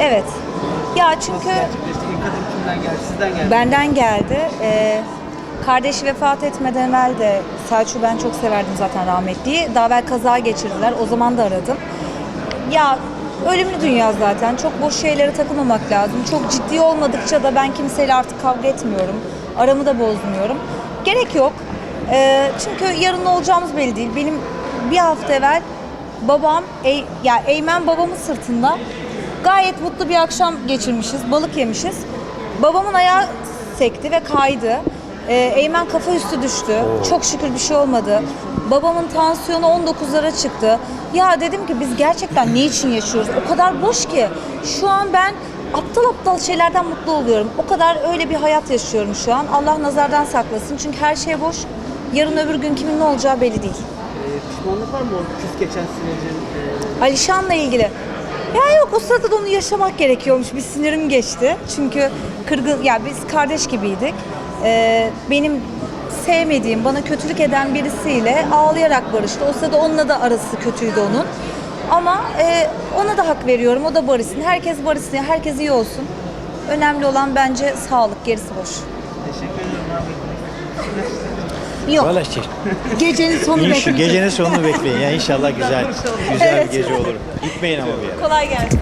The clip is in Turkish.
Evet. Ya çünkü kimden geldi. benden geldi. Ee, kardeşi vefat etmeden evvel de Selçuk'u ben çok severdim zaten rahmetliyi. Daha evvel kaza geçirdiler. O zaman da aradım. Ya ölümlü dünya zaten. Çok boş şeylere takılmamak lazım. Çok ciddi olmadıkça da ben kimseyle artık kavga etmiyorum. Aramı da bozmuyorum. Gerek yok. Ee, çünkü yarın ne olacağımız belli değil. Benim bir hafta evvel babam, Ey, ya Eymen babamın sırtında gayet mutlu bir akşam geçirmişiz. Balık yemişiz. Babamın ayağı sekti ve kaydı. Ee, Eymen kafa üstü düştü. Çok şükür bir şey olmadı. Babamın tansiyonu 19'lara çıktı. Ya dedim ki biz gerçekten ne için yaşıyoruz? O kadar boş ki. Şu an ben aptal aptal şeylerden mutlu oluyorum. O kadar öyle bir hayat yaşıyorum şu an. Allah nazardan saklasın. Çünkü her şey boş. Yarın öbür gün kimin ne olacağı belli değil. Ee, pişmanlık var mı o küs geçen sürecin? Ee, Alişan'la ilgili. Ya yok o sırada da onu yaşamak gerekiyormuş. Bir sinirim geçti. Çünkü kırgın, ya biz kardeş gibiydik. Ee, benim sevmediğim, bana kötülük eden birisiyle ağlayarak barıştı. O sırada onunla da arası kötüydü onun. Ama e, ona da hak veriyorum. O da barışsın. Herkes barışsın. Herkes iyi olsun. Önemli olan bence sağlık. Gerisi boş. teşekkür ederim abi. Yok. Valla işte Gecenin sonu bekleyeceğiz. gecenin sonunu bekleyin. Ya inşallah güzel güzel Evet. bir gece olur. Gitmeyin ama bir yere. Kolay gelsin.